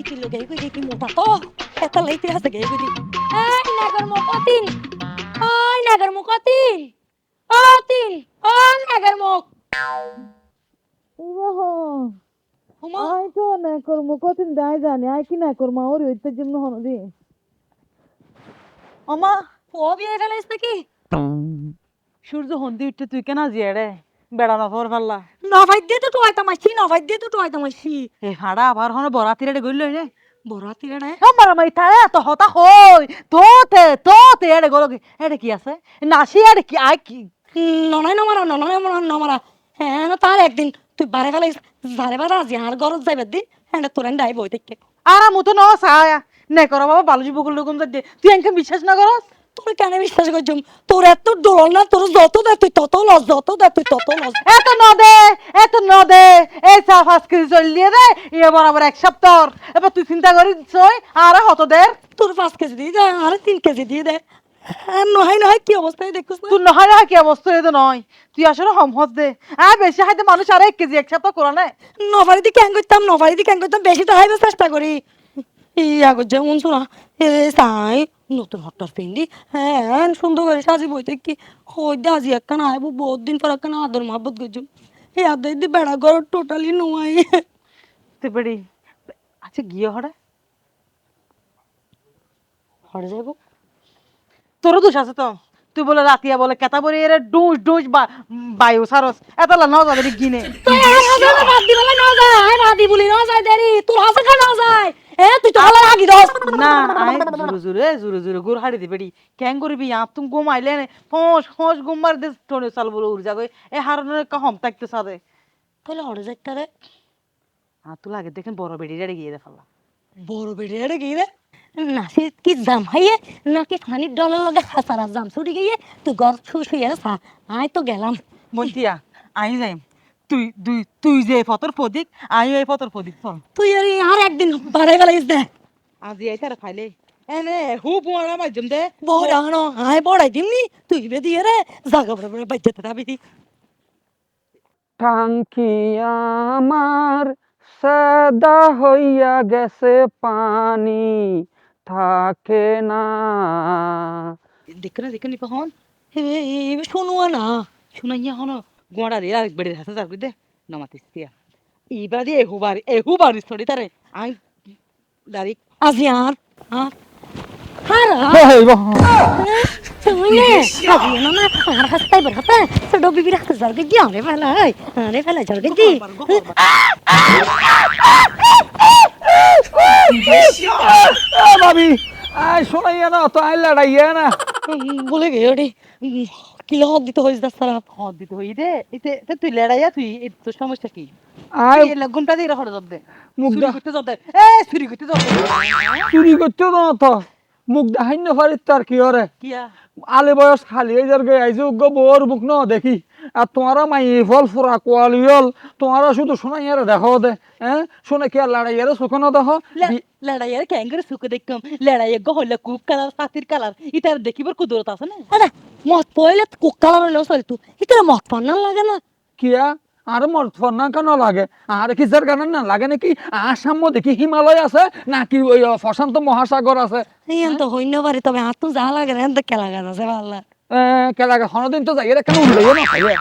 ইতিলো গাই কই দেখি মোটা তো এত লাইতে আছে গাই কই এই নাগর মুকতিন ওই নাগর মুকতিন ও তিন ও নাগর মুক হুমা। আই তো না জানি। আই কি না করব ওর হইতে যেমন হন দি আমা ও বিয়ে ফেলাইছ নাকি সূর্য হন্দি উঠতে তুই কেন জিয়ে রে বেড়ানো ফর ফাল্লা? নভাই দিয়ে তো টয়তা মাছি নভাই দিয়ে তো টয়তা মাছি এ হাড়া আবার হন বরাতি রে গইল রে বরাতি রে আমার মাই তো হতা হই। তোতে তোতে এড়ে গলো এড়ে কি আছে? নাসি এড়ে কি? আই কি? ননাই নমারা ননাই নমারা নমারা হ্যাঁ তার একদিন তুই বারে ফেলাইছ বারে বারে আজি আর গরজ যাইবার দিন হ্যাঁ তোর ডাই বই থেকে আর আমু তো ন সায়া নে করো বাবা বালুজি বকুল লোকম দে তুই এনকে বিশ্বাস না করস? তোর কেন বিশ্বাস করছুম তোর এত ডোল না তোর যত দে তুই তত লস যত দে তুই তত লস। এত ন দে এত ন দে এই চা পাঁচ কেজি চলিয়ে দে ইয়ে বরাবর এক সপ্তাহ এবার তুই চিন্তা করি আর হত দে। তোর পাঁচ কেজি দিয়ে দে আর তিন কেজি দিয়ে দে। নয় নয় কি অবস্থায় দেখছিস না? তুই নহয় না কি অবস্থা এটা নয়। তুই আসলে হমহত দে। আর বেশি খাইতে মানুষ আর এক কেজি এক সপ্তাহ করা নাই নবারিতে ক্যাং করতাম নবারিতে ক্যাং করতাম বেশি তো হাইবে চেষ্টা করি। ইয়া করছে মন শোনা এ সাই নতুন হটর পিন্ডি। হ্যাঁ সুন্দর করে সাজি বইতে কি হই দে আজি একখানা আইবো বহুত দিন পর একখানা আদর মহব্বত করছুম এই আদর দি বেড়া ঘর টোটালি নোয়াই। তুই বেড়ি আচ্ছা গিয়ে হরে। হরে যাব তোরও দোষ আছে তো? তুই বলে রাতিয়া বলে কেতা বলে এর ডুস ডুস বা বায়ু সারস। এত লা নাও যাবে গিনে তুই হাজার বাদ দি বলে না না যায় দেরি। তোর হাসে খা না তুই তো হালা আগি দস না আই জুরু জুরে জুরু জুরু গুর হাড়ি দি বেড়ি। কেন করবি আপ তুমি ঘুম আইলে নে ফোঁস ফোঁস ঘুম মার দে টোনে চাল বলে উড় যাগো। এ হারনের কহম থাকতে সাদে তাহলে হরে যাইতে রে আর তুই লাগে দেখেন বড় বেড়ি রেড়ে গিয়ে দে বড় বেড়ে রে গিয়ে নাসি কি জাম হাইয়ে নাকি খানির ডলের লগে হাসারা জাম ছুটি গিয়ে তুই ঘর শুয়ে শুয়ে সা আয় তো গেলাম। বন্তিয়া আই যাইম। তুই তুই তুই যে ফতর ফদিক আইও এই ফতর ফদিক তুই আর আর একদিন বাড়াই বেলাইস দে। আজি আই তার খাইলে এনে হু বুয়ারা দে বড় আনো দিমনি তুই বে দিয়ে রে জাগা বড় বড় টাঙ্কি আমার সাদা হইয়া গেছে পানি থাকে না দেখে না দেখে নি পাহন এ শুনুয়া না শুনাইয়া হন গোড়া রে আরেক বেড়ে হাসা যার দে নমাতিস দিয়ে এহু বাড়ি এহু বাড়ি সরি তারে আই দাঁড়ি আজি আর আর আর হেই বাহ, শুনে আজি না না আর হাসতাই বার হাতা সডো বিবি রাখতে জারগে গিয়া রে ফেলাই আরে ফেলাই জারগে দি আ, ভাবি আই শোনাইয়া না তো আই লড়াইয়া না বলে গেও রে কিলো হক দিতে হইস দাস সারা হক দিতে হই দে এতে তুই লড়াইয়া তুই এত তোর সমস্যা কি? আই তুই ঘুমটা দিয়ে রাখো জব দে মুখ দা করতে জব দে এ চুরি করতে জব দে চুরি করতে না তো। মুখ দেখাইন পারি তার কি হরে? কিয়া? আলে বয়স খালি এই যার গে আইজো গো বোর মুখ ন দেখি। আর তোমারা মাই ফল ফুরা কোয়ালি হল তোমারা শুধু শোনাইয়ারে দেখো দে হ্যাঁ? শুনে কি আর লড়াইয়ারে সুখনো দেখো? বি- লড়াইয়ার ক্যাঙ্গারে সুখে দেখতাম লড়াইয়া গো হইলে কুপ কালার পাতির কালার। ইতার দেখিবার কুদরত আছে না? আরে মত পইলে কুকালা রইল সরি তু। ইতরে মত পান্না লাগে না? কিয়া? আর মোর ফন্না কেন লাগে? আর কি যার কারণে না লাগে নাকি? আসাম দেখি হিমালয় আছে নাকি ওই প্রশান্ত মহাসাগর আছে? ইয়ান তো হইন পারে তবে হাত যা লাগে না এত কেলা গাছ আছে ভাল্লা এ, হনদিন তো যাই কেন উল্টে না খাইয়ে।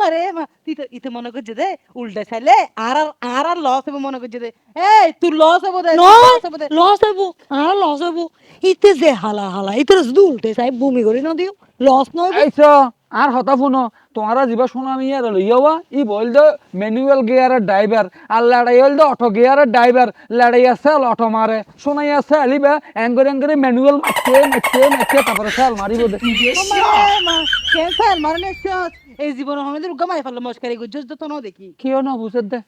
মারে মা তুই তো ইতে মনে করছে দে উল্টা চাইলে আর আর আর আর লস হবে মনে করছে দে এই তুই লস হবে দে লস হবে লস হব আর লস হব। ইতে যে হালা হালা ইতে শুধু উল্টে চাই বমি করে না দিও। লস নয় আইসো আর হতা শুনো তোমারা যিবা শোনা নিয়ে লইয়াওয়া ই বল দে ম্যানুয়াল গিয়ারের ড্রাইভার আর লড়াই হল দে অটো গিয়ারের ড্রাইভার লড়াই আছে অটো মারে শোনাই আছে আলিবা এঙ্গরে এঙ্গরে ম্যানুয়াল মারছে মারছে মারছে তারপরে সাল মারিব দে। ক্যান্সার মারনে এই জীবন আমাদের গমাই ফেলল মস্কারি গুজজ তো ন দেখি। কিয় না বুঝে দে?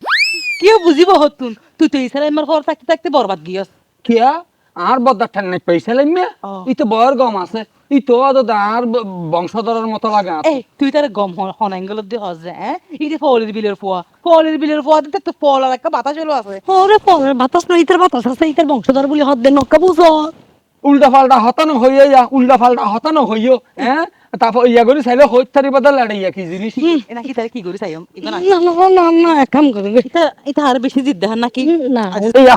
কেউ বুঝিব হতুন তুই তো ইসারা আমার ঘর থাকতে থাকতে বরবাদ গিয়স কিয়া? আর বদার ঠান নাই পয়সা লাইমে। ই তো বয়র গম আছে। ই তো আর বংশধরের মতো লাগে আর। এই তুই তার গম হনাঙ্গল দিয়ে হস যে হ্যাঁ? এই যে ফলের বিলের পোয়া ফলের বিলের পোয়া দিতে তো ফল আর একটা বাতাস হলো আছে। ওরে পরের বাতাস না ইতের বাতাস আছে ইতের বংশধর বলি হদ দে নক্কা বুঝো। উল্টা পাল্টা হতানো হইয়া যা উল্টা পাল্টা হতানো হইও হ্যাঁ? তারপর ইয়া করে চাইলে হইত থারি বাদা লড়াইয়া কি জিনিস? এনা কি তারে কি করি চাইম এখানে না? না না না এক কাম করে। এটা এটা আর বেশি জিদ দেখান নাকি? না।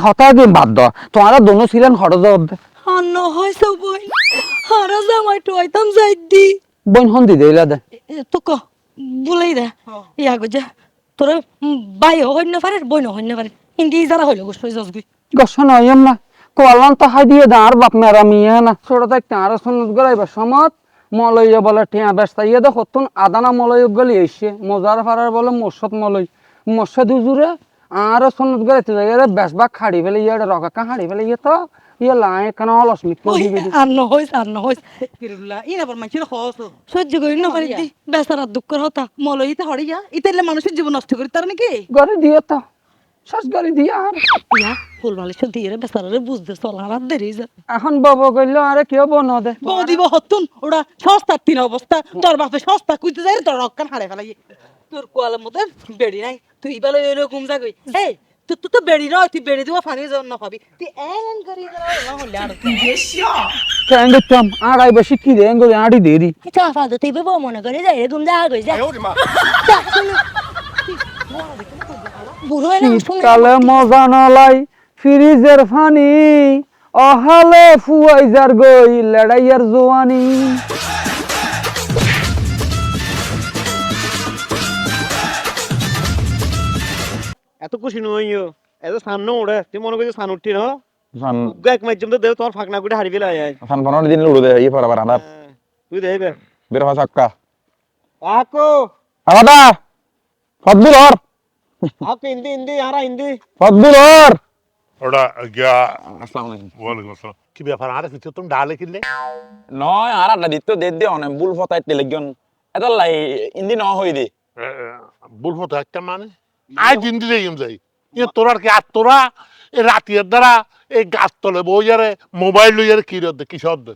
হতা দিন বাদ দ তোমারা দোনো ছিলেন হঠাৎ অন্য হয়েছে বই হারা জামাই টুয়াইতাম যাই দি। বোন হন দি দেইলা দে। তো ক বলেই দে। ইয়া গো তোর বাই হইন না পারে বই না হইন না পারে। হিন্দি যারা হইল গোস জসগুই গছ নয়ম না কোয়ালান তো হাই দিয়ে দাঁড় বাপ মেরা মিয়া না। ছোট থাক তাঁর সন্নত গলাইবার সমত মলয় বলে টিয়া ব্যস্ত ইয়ে দেখো তুন আদানা মলয় গলি এসে মজার ফারার বলে মসত মলয়। মসদ হুজুরে আর সন্নত গলাইতে যাই বেসবা খাড়ি ফেলে ইয়ে রকা হাড়ি ফেলে ইয়ে তো। ইয়ে লাই কেন হইস হইস ফিরুল্লাহ ইনা মানুষের খস সহ্য করি না পারি দি বেচারা দুঃখের হতা। হড়িয়া ইতালে মানুষের জীবন নষ্ট করি তার নাকি? তো। গাড়ি দিয়ে আর। ইয়া ফুল মালিশ দিয়ে রে বেচারা বুঝতে চল আর দেরি যা। এখন বাবা কইলো আরে কেউ বন দে। বউ দিব হতুন ওরা সস্তার তিন অবস্থা। তোর বাপে সস্তা কুইতে যাই তোর রক্কান হারে ফেলাই তোর কোয়ালের মধ্যে বেড়ি নাই। তুই ইবালে এরকম যাগই এই তুই তুই তো বেড়ি নয় তুই বেড়ি দিব ফানি জন না পাবি তুই এন করি না হলে আর কেন দেখতাম আর আই বেশি কি দেন গো আড়ি দেরি ফাদো তুই মনে করে যাই এরকম যা গই যা না শুনে শীতকালে মজা নলাই ফ্রিজের ফানি অহালে ফুয়াই যার গই লড়াইয়ার জোয়ানি এত খুশি নইও এত সামনে ওড়ে তুই মনে করছিস সান উঠতি না? এক মাধ্যম তো দেও তোমার ফাঁকনা করে হারি ফেলে আয়। fan panono din lulu deh iya para baranda তুই দেখবে bir fasakka আকো amada fadbul or আপ হিন্দি হিন্দি আরা হিন্দি fadbul or ওটা গিয়া। assalamu alaikum ওয়ালাইকুম আসসালাম। কি ব্যাপার আরে কিছু তুমি ডালে কিনলে? no ara da ditto de de on bul fota telegion এটা লাই ইন্দি ন হই দি। বলব তো একটা মানে আজ হিন্দি যাই যাই। এ তোরা কি আর তোরা? এই রাতের দ্বারা এই গাছ তলে বইয়ারে মোবাইল লইয়ারে কি রদ কি শব্দ?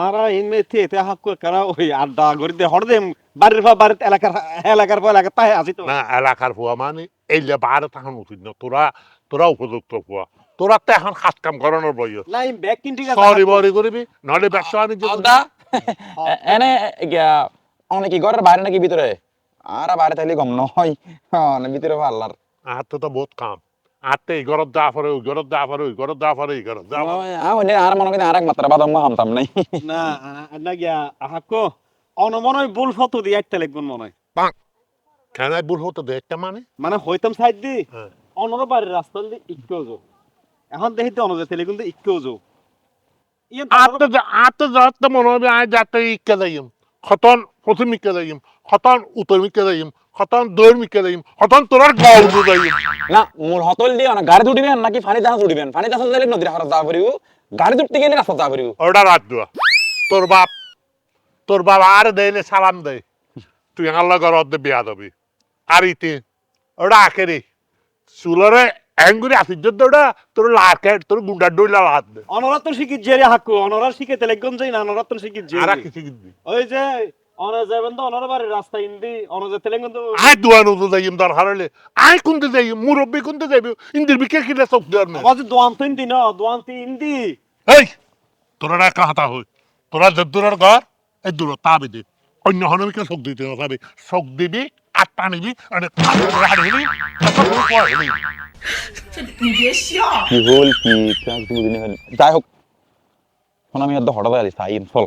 আরা ইনমে তে তে হাক্কু কারা ওই আড্ডা দে হড় দে বাড়ির পর বাড়ির এলাকার এলাকার পর তাই আসি তো। না এলাকার ফুয়া মানে এই যে বাহারে তখন উচিত না তোরা তোরা উপযুক্ত ফুয়া তোরা তো এখন কাজ কাম করানোর বইয় নাই ব্যাগ কিন ঠিক আছে সরি বরি করবি নলে ব্যবসা করবি। আদা এনে অনেক ঘরের বাইরে নাকি ভিতরে? আরা বাইরে থাকলে গম নয়। ভিতরে আর তো তো বহুত কাম। আর তো এই ঘরত যা পারে ওই ঘরত যা পারে ওই ঘরত যা পারে এই ঘরত যা পারে। আর মনে করি আর এক মাত্রা বাদাম হামতাম নাই। না না গিয়া হাক্কু অনমনয় বুল ফটো দি একটা লিখবন মনে হয়। কেন হতো দে একটা মানে? মানে হইতাম সাইড দি। হ্যাঁ। অনর বাড়ির রাস্তা দি ইক্কেও যাও। এখন দেখিতে অনজে তেলে কিন্তু যাও। ইয়ে আত্ম আত্ম যাতে মনে হবে আয় যাতে ইকে যাইম। খতন প্রথম ইকে যাইম। খতন উত্তর মিকে যাইম খতন দৌড় মিকে যাইম খতন তোরার গল্প যাইম না মূল হতল দিয়ে না গাড়ি উঠিবেন নাকি ফানি দাস উঠিবেন ফানি দাস দিলে নদীর হারা যা পারিব গাড়ি উঠতে গেলে রাস্তা যা পারিব ওটা রাত দেওয়া তোর বাপ তোর বাপ আর দেইলে সালাম দেয় তুই আল্লাহ ঘর দে বিয়া দেবি। আর ইতি। ওটা আখেরি চুলরে অ্যাঙ্গুরি আসিস যদি ওটা তোর লাকে তোর গুন্ডার ডইলা হাত দে। অনরাতন শিখিত জেরি হাকু অনরার শিখে তেলেগন যাই না অনরাতন শিখিত আর জেরি কিছু কিনবি ওই যে আয় দোয়ান উদু যাইম দর হারলে। আয় কোনতে যাইম মুরব্বী কোনতে যাইবি। ইন্দির বিকে কিলে চোখ দেওয়ার নেই। আবার দোয়ান তো ইন্দি না দোয়ান তো ইন্দি। এই তোরা একা হাতা হই। তোরা যে দূরের ঘর এই দূর তাবি দে অন্য হনমিকে চোখ দিতে হবে। চোখ দিবি আটটা নিবি মানে হাড়ি হলি তখন কোনো কি যাই হোক আমি হঠাৎ আলি সাই চল।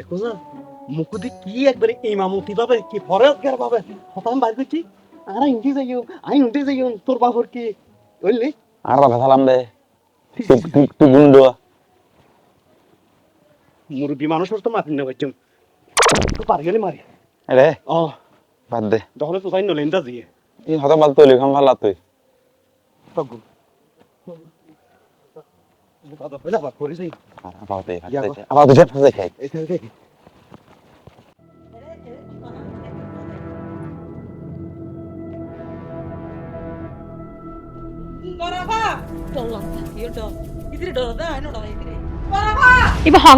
দেখো না মুকুদি কি একবারে ইমামতি পাবে কি ফরেজগার পাবে হতাম বাইর করছি আর ইন্দি যাইও আই ইন্দি যাইও তোর বাপর কি? বুঝলি? আর বাবা সালাম দে। তুই গুন্ডো মুরব্বী মানুষের তো মাফি না পাইছুম তো পার গেলে মারি। রে ও বাদ দে। দখলে তো চাই নলেন দা দিয়ে। এই হতা বাদ তৈলি খাম ভালো তুই। তগুন দাদা হইলা বা করিস এই আবার তুই আবার তুই ফাঁসে খাই এই এই বরাবা চললাম ইয়ে ডর ইতিরে ডর দা আইনো ডর ইতিরে ইবে হং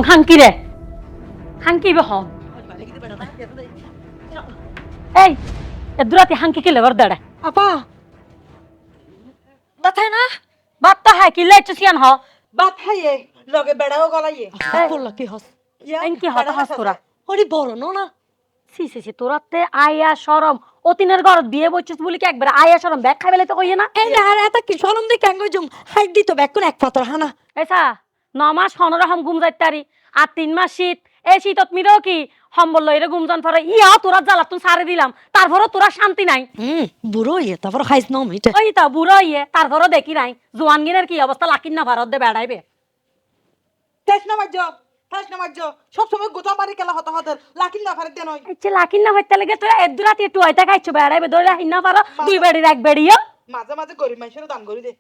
হাঙ্কি রে হাঙ্কি ইবে হং এই এ দুরাতি হাঙ্কি কি লেবার দাঁড়া আপা বাতায় না বাত্তা হ্যাঁ লগে বেড়াও গলাইয়ে। করলা কি হস? এন কি হতা হাস তোরা। হরি বড় নো না। সি সি সি তোরাতে আয়া শরম। অতিনের ঘর বিয়ে বইছিস বলি কি একবার আয়া শরম ব্যাগ খাইবেলে তো কইয়ে না? এই আর এত কি শরম দিয়ে কেন জুম। হাইট তো ব্যাগ কোন এক পাতর হানা। এসা ন মাস হনরহম ঘুম যাইতারি। আর তিন মাস শীত। এই শীতত মিরো কি? সম্বল লইরে ঘুম যান পরে ইয়া তোরা জ্বালা তুই সারে দিলাম তারপরও তোরা শান্তি নাই। হুম বুড়ো ইয়ে তারপর খাইছ ন মিটে ওই তা বুড়ো ইয়ে তারপরও দেখি নাই জোয়ানগিনের কি অবস্থা লাকিন না ভারত দে বেড়াইবে। মাজ্জ সব সময় গোটা মারি কেলা হতা হতা লাকিন না ফারে আচ্ছা লাকিন না হইতে লাগে তোরা এদু রাতে একটু হইতে খাইছো বেড়াইবে ধরে রাখিন না পারো দুই বেড়ির এক বেড়িও। মাঝে মাঝে গরিব মানুষের দান করি দে।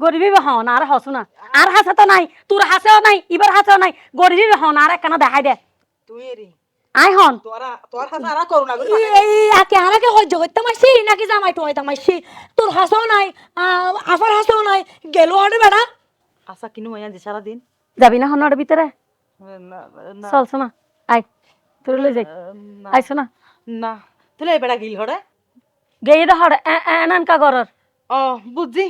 গরিবি হন আর হসু না। আর হাসে তো নাই তোর হাসেও নাই ইবার হাসেও নাই গরিবি হন আর একখানা দেখাই দে। তুই এরি। আই হন। আকে আরাকে হজ্জ করতে মাসি নাকি জামাই তো হইতা মাসি তোর হাসাও নাই আফার হাসাও নাই গেলো আরে বেড়া। আশা কিনু মাইয়া যে সারা দিন যাবি না হনর ভিতরে? চল শোনা আই তোর লই যাই। আইসো না না তুলে বেড়া গিল হরে। গেয়ে দে হর এনানকা গরর ও বুঝছি।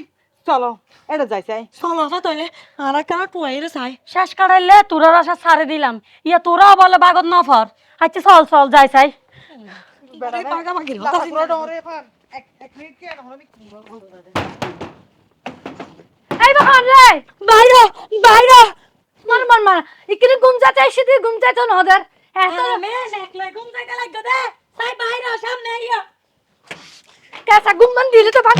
চলো এটা যাই চাই চলো তো তইলে। আরা কেন টুয়াইরে চাই। শেষ কাটাইলে তোরার আশা ছাড়ে দিলাম। ইয়া তোরা বলে বাগত নফর আচ্ছা চল চল যাই চাই এই পাগা মাগির লাফা হতা পুরো ডরে ফান এক এক মিনিট কে এখন আমি এই বাগান রে! বাইরা বাইরা! মার মার মার। ইকিনে ঘুম যাতে এসে দিয়ে ঘুম যাইতো না ওদের? এত মে নেকলে ঘুম যাইতে লাগবে দে। তাই বাইরা সামনে ইয়া। কেসা ঘুম মান দিলে তো ভাগ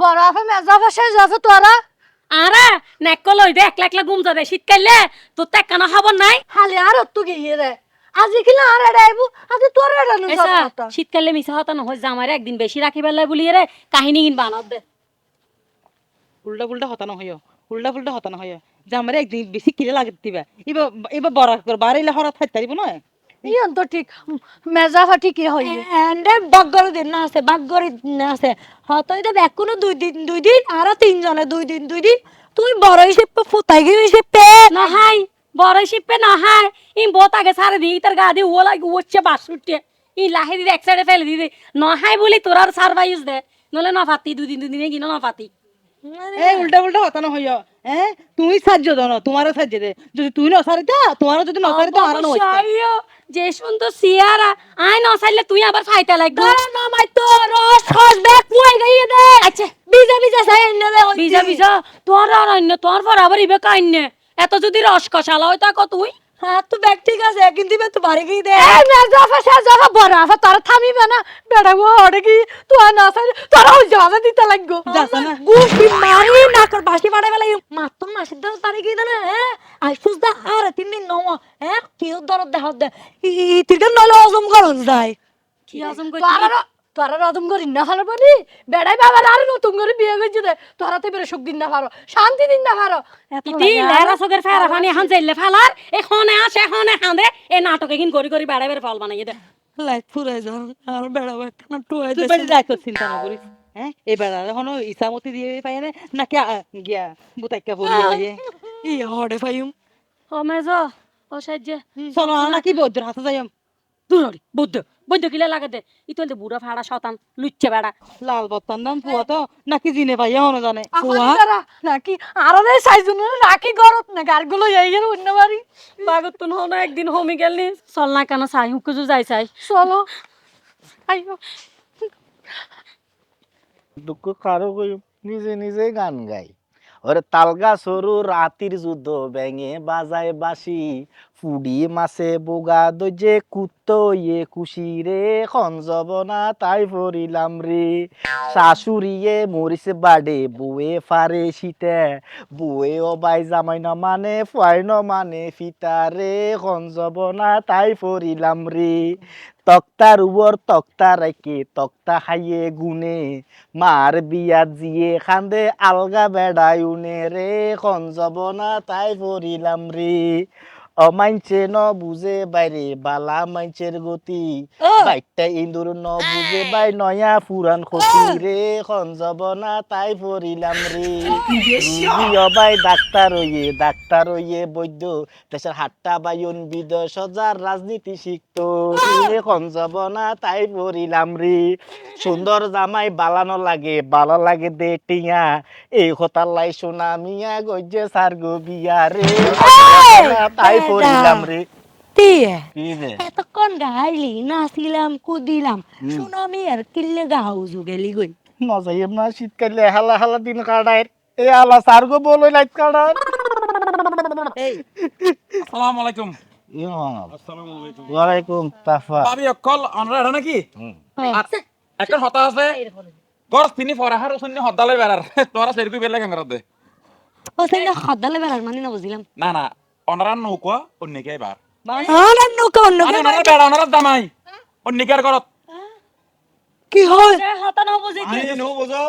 বড় আফে যাবে তোরা আরে। নেকল হই দে একলা একলা ঘুম যাবে শীতকালে তোর তো একখানা খবর নাই। হালে আর তো গিয়ে রে? আজি কিলা আর এডা আইবু? আজি তোর শীতকালে মিশা হতা। নহয় জামার একদিন বেশি রাখি বেলায় বলি রে কাহিনী কিন বানাত দে। উল্টা পুল্টা হতা না হইও উল্টা পুল্টা হতা না হইও যে আমার একদিন বেশি কিলে লাগে দিবা এবার এবার বড় কর বাড়িলে হরা থাকতে পারিব না ইয়ন তো ঠিক মেজা ফাটি কি হই এন্ডে বাগগর দিন না আছে দিন না আছে। হতই দে এখনও দুই দিন দুই দিন আর তিনজনে দুই দিন দুই দিন। তুই বড় হিসেবে ফুতাই গিয়ে হিসেবে নহাই বড় শিপে নহাই ই বহুত আগে সারে দি তার গা দিয়ে ও লাগে উঠছে বাসুটে ই লাহে এক সাইডে ফেলে দিদি নহাই বলি তোর আর সারভাইজ দে। নলে নফাতি দুদিন দুদিনে কিনো নফাতি এই উল্টা উল্টা না হইও হ্যাঁ তুই সাহায্য দাও না তোমারও সাহায্য দে। যদি তুই ন সারিতা তোমারও যদি ন সারিতা ন হইতা যে সুন্দর সিয়ারা আই ন সাইলে তুই আবার ফাইতে লাগবো। তোর মামাই তো রস ব্যাক পুয়াই গিয়ে দে। আচ্ছা বিজা বিজা সাই এনে দে বিজা বিজা তোর আর অন্য তোর পর আবার ইবে কাইনে এত যদি রস কষালা হয় তা তুই? হ্যাঁ তো ব্যাগ ঠিক আছে কিন্তু বে তো বাড়ি গিয়ে দে এই মেজাফা সেজাফা বড় আফা তোর থামিবে না। বেড়া বেড়াবো ওরে কি তুই না সাইলে তোর ওই জানা দিতে লাগবো। যাস না। গুটি মারি না কর বাসি বাড়াই বেলা মাত্র মাসের দাম বাড়ি গিয়ে দে না হ্যাঁ? আই সুজ দা আর তিন দিন নও হ্যাঁ? কেউ দরদ দেহ দে ই তিরকে নলে অজম করন যায় কি আজম কই তোরা রদম করি না ভালো বলি বেড়াই বাবা আর নতুন করে বিয়ে করছে দে তোরা তো বেরে সুখ দিন না পারো শান্তি দিন না পারো ইতি লেরা সগের ফেরা ফানি হান যাইলে ফালার এখনে আসে এখনে হাঁদে। এ নাটকে কিন করি করি বেড়াই বেড়ে ফল বানাই দে। লাইট ফুরাই যান আর বেড়াবো একটা টুয়াই তুই বেড়ি যাই চিন্তা না করিস। হ্যাঁ এবার আর এখন ইসামতি দিয়ে পাই না নাকি গিয়া বুতাইকা বলি হইয়ে ই হড়ে ফাইম ও মেজ ও সাজ্জে চলো আর নাকি বৈদ্যর হাতে যাইম। দূর বৌদ্ধ। বৌদ্ধ কিলে লাগে দে ইতল দে বুড়া ফাড়া শতান লুচ্চে বেড়া লাল বত্তান দাম পুয়া তো নাকি জিনে পাইয়া হনো জানে? নাকি? আরও দে সাইজুন রাখি গরত না গারগুলো এই গেল অন্য বাড়ি? বাগত তো হনো একদিন হোমি গেলনি চল না কেন চাই হুকুজু যাই চাই চলো। আইও। দুঃখ কারও কই নিজে নিজে গান গাই ওরে তালগা সরু রাতির যুদ্ধ ব্যাঙে বাজায় বাসি ফুডি মাছে বোগা দইজে কুত্ত ইয়ে খুশি রে খঞ্জব না তাই পড়িলাম রে। শাশুড়িয়ে মরিছে বাডে বউয়ে ফারে শীতে বউয়ে অবাই জামাই ন মানে ফুয়াই ন মানে ফিতা রে খঞ্জব না তাই পড়িলাম রে। তক্তার উপর তক্তা রাখে তক্তা খাইয়ে গুনে মার বিয়াত জিয়ে খান্দে, আলগা বেড়ায় উনে রে খন যাব না তাই পড়িলাম রে অমাইনছে ন বুঝে বাইরে বালা মাইনছের গতি বাইকটা ইন্দুর ন বুঝে বাই নয়া পুরান ক্ষতি রে খন যাব না তাই পড়িলাম রে অবাই ডাক্তার হইয়ে ডাক্তার হইয়ে বৈদ্য দেশের হাট্টা বায়ুন বিদ সজার রাজনীতি শিখত রে খন যাব না তাই পড়িলাম রে সুন্দর জামাই বালানো লাগে বালা লাগে দে টিয়া এই হতার লাই সোনা মিয়া গজ্জে সার গো বিয়া রে তাই পড়িলাম রে এতক্ষণ গাইলি নাচিলাম কুদিলাম সুনামি আর কিল্লে গাউজু গেলি গই নজাইম না শীতকালে হালা হালা দিন কাটায় এ আলা সার গো বলো লাইট কাটায় এই আসসালামু আলাইকুম ওয়ালাইকুম তাফা ভাবি অকল অনরা নাকি একটা হতা আছে গর তিনি ফরাহার শূন্য হদালে বেড়ার তোরা সেরকম বেলা কেন দে ও সেই না খাদালে বেড়ার মানে না বুঝিলাম না না অনরা নৌকা অন্যকে এবার। আর আর নৌকা অন্য আরে বেড়া অনরা দামাই। অন্যকে আর করত কি হয়? হাতা না বুঝি আরে নো বুঝো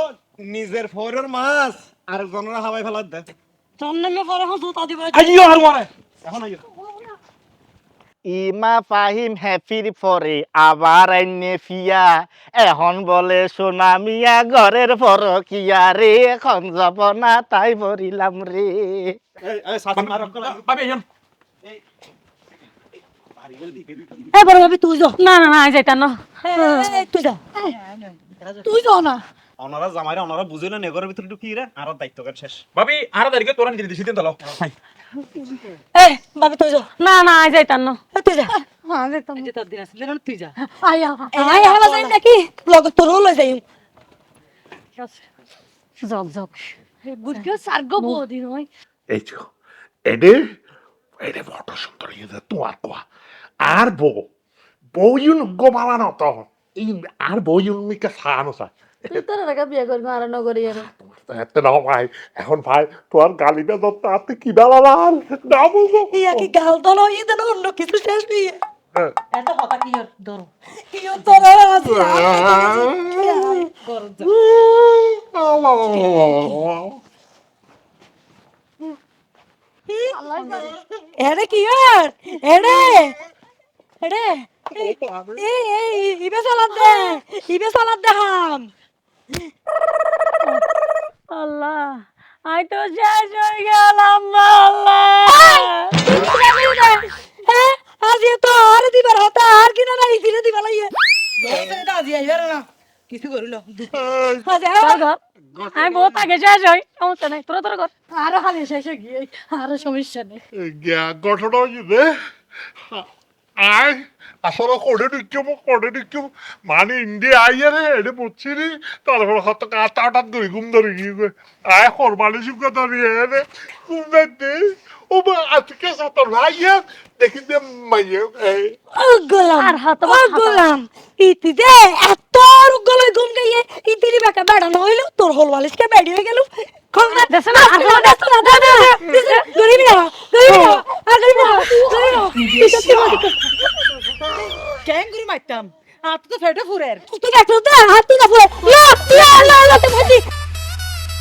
নিজের ফরের মাছ আর জনরা হাওয়াই ফেলার দে। সামনে মে পরে হাসু তা আইও আর মারে। এখন আইও ইমা ফাহিম হ্যাপির পরে আবার আইনে ফিয়া এখন বলে সোনা মিয়া ঘরের পর কিয়া রে এখন যাব না তাই বরিলাম রে এই বড় ভাবি তুই যা না না না যাইতা না তুই যা তুই যা না জামাইরা বুঝিলেন এগরের ভিতরে ঢুকি রে আর দায়িত্ব শেষ ভাবি আর তারিখে তোরা নিজে দিছি দিন এ ভাবি তুই যা। না না যাইতা না। তুই যা। হ্যাঁ যাইতাম এই যে তোর দিন আসলে না তুই যা। আয়া আই হালা যাই নাকি? লগ তোর লই যাই জগ জগ বুঝছ সার্গ বদিন হয় এই যে এডে এডে ফটো সুন্দর ইয়ে তোমার কোয়া। আর বউ বউ ইউন গোমালা তো। এই আর বউ ইউন মিকে সানো সা তুই তোর টাকা বিয়ে করবি আর নগরি আর। এতে নাও ভাই এখন ভাই তোমার গালিটা তো তাতে কি নামো গো ইয়া কি গাল দল ই দেন অন্য কিছু শেষ বিয়ে এত কথা কি আর ধরো। ইও তোর আছে? এরে কি আর এরে! এরে! এই এই ইবে সালাদ দে ইবে সালাদ দে হাম। আল্লাহ আই তো শেষ হয়ে গেলাম আল্লাহ। হ্যাঁ আজ তো আর দিবার হাতে আর কিনা নাই দিলে দিবা লাইয়ে আজি আইবার না। কিছু করিল আমি বহুত আগে শেষ হই সমস্যা নাই। তোরা তোরা কর আরও খালি শেষ গিয়ে আরও সমস্যা নেই। ঘটনা আয়। আসলে করে দিচ্ছম করে দিচ্ছম মানে ইন্ডিয়া আইয়া রে এটা বুঝছি নি তারপর হত কাটা হঠাৎ করে ঘুম ধরে গিয়ে আয় হরমালি সুখে ধরিয়ে ঘুম দেখতে ও বা আজকে সাত ভাইয়া দেখি দে মাইয়ে এই গোলাম আর হাত ও গোলাম ইতি দে এত গলে ঘুম গাইয়ে ইতিরি বাকা বেড়ানো হইল তোর হোল বালিশকে বেড়ি হয়ে গেল খংনা দেশ না, আর কোনো দেশ না দাদা গরিবি না গরিবি না আর গরিবি না গরিবি কেন করে মারতাম আর তো ফেটে ফুরের তুই দেখো তো হাত পুরো ইয়া ইয়া লা লা তে ভাজি